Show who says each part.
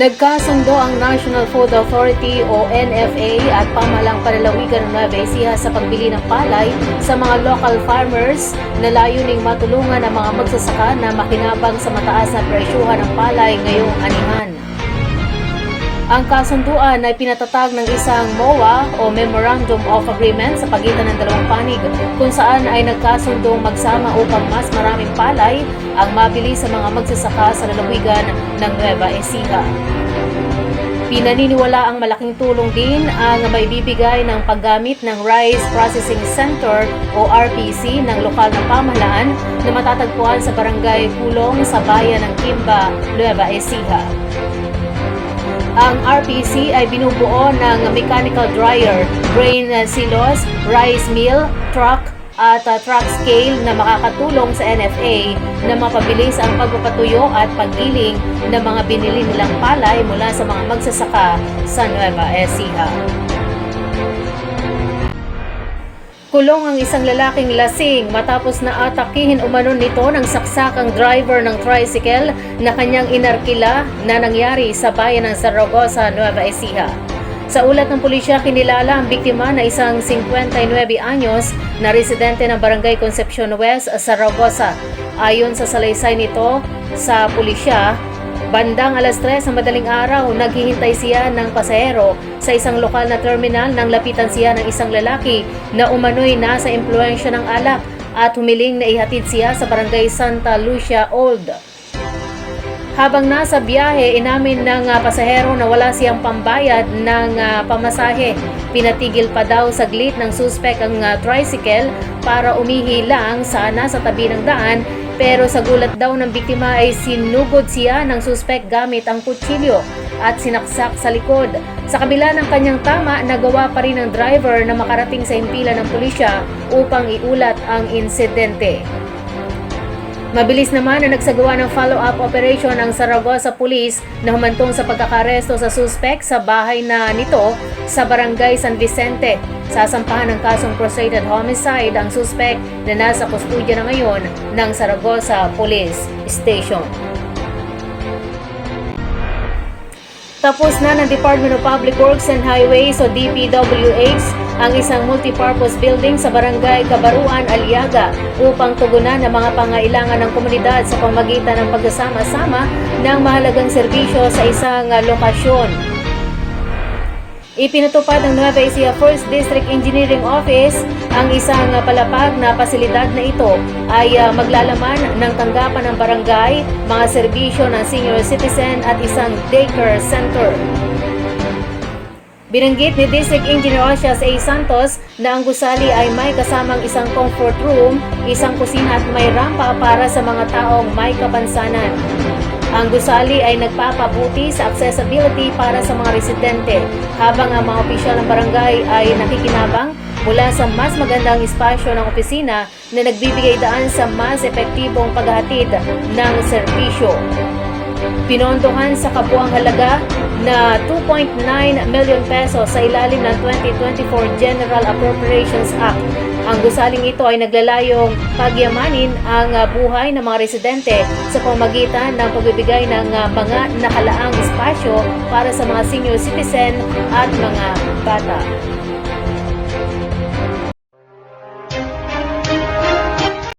Speaker 1: Nagkasundo ang National Food Authority o NFA at pamalang panalawigan ng Nueva Ecija sa pagbili ng palay sa mga local farmers na layuning matulungan ang mga magsasaka na makinabang sa mataas na presyuhan ng palay ngayong anihan. Ang kasunduan ay pinatatag ng isang MOA o Memorandum of Agreement sa pagitan ng dalawang panig kung saan ay nagkasundong magsama upang mas maraming palay ang mabili sa mga magsasaka sa lalawigan ng Nueva Ecija. Pinaniniwala ang malaking tulong din ang maibibigay ng paggamit ng Rice Processing Center o RPC ng lokal na pamahalaan na matatagpuan sa barangay Pulong sa bayan ng Kimba, Nueva Ecija. Ang RPC ay binubuo ng mechanical dryer, grain silos, rice mill, truck, at uh, truck scale na makakatulong sa NFA na mapabilis ang pagpapatuyo at paggiling ng mga binili nilang palay mula sa mga magsasaka sa Nueva Ecija. Kulong ang isang lalaking lasing matapos na atakihin umano nito ng saksakang driver ng tricycle na kanyang inarkila na nangyari sa bayan ng Zaragoza, Nueva Ecija. Sa ulat ng pulisya, kinilala ang biktima na isang 59 anyos na residente ng Barangay Concepcion West, Zaragoza. Ayon sa salaysay nito sa pulisya, Bandang alas 3 sa madaling araw, naghihintay siya ng pasahero sa isang lokal na terminal nang lapitan siya ng isang lalaki na umano'y nasa impluensya ng alak at humiling na ihatid siya sa barangay Santa Lucia Old. Habang nasa biyahe, inamin ng ah, pasahero na wala siyang pambayad ng ah, pamasahe. Pinatigil pa daw saglit ng suspek ang ah, tricycle para umihi lang sana sa tabi ng daan pero sa gulat daw ng biktima ay sinugod siya ng suspek gamit ang kutsilyo at sinaksak sa likod. Sa kabila ng kanyang tama, nagawa pa rin ng driver na makarating sa himpilan ng pulisya upang iulat ang insidente. Mabilis naman na nagsagawa ng follow-up operation ang Saragossa Police na humantong sa pagkakaresto sa suspect sa bahay na nito sa Barangay San Vicente. Sasampahan ng kasong frustrated homicide ang suspect na nasa kustudya na ngayon ng Saragossa Police Station. Tapos na ng Department of Public Works and Highways o DPWH ang isang multipurpose building sa Barangay Kabaruan, Aliaga upang tugunan ang mga pangailangan ng komunidad sa pamagitan ng pagsasama-sama ng mahalagang serbisyo sa isang lokasyon. Ipinatupad ng Nueva Ecija 1st District Engineering Office ang isang palapag na pasilidad na ito ay ah, maglalaman ng tanggapan ng barangay, mga serbisyo ng senior citizen at isang daycare center. Binanggit ni District Engineer Osias A. Santos na ang gusali ay may kasamang isang comfort room, isang kusina at may rampa para sa mga taong may kapansanan. Ang gusali ay nagpapabuti sa accessibility para sa mga residente habang ang mga opisyal ng barangay ay nakikinabang mula sa mas magandang espasyo ng opisina na nagbibigay daan sa mas epektibong paghahatid ng serbisyo. Pinondohan sa kabuang halaga na 2.9 million pesos sa ilalim ng 2024 General Appropriations Act. Ang gusaling ito ay naglalayong pagyamanin ang ah, buhay ng mga residente sa pamagitan ng pagbibigay ng ah, mga nakalaang espasyo para sa mga senior citizen at mga bata.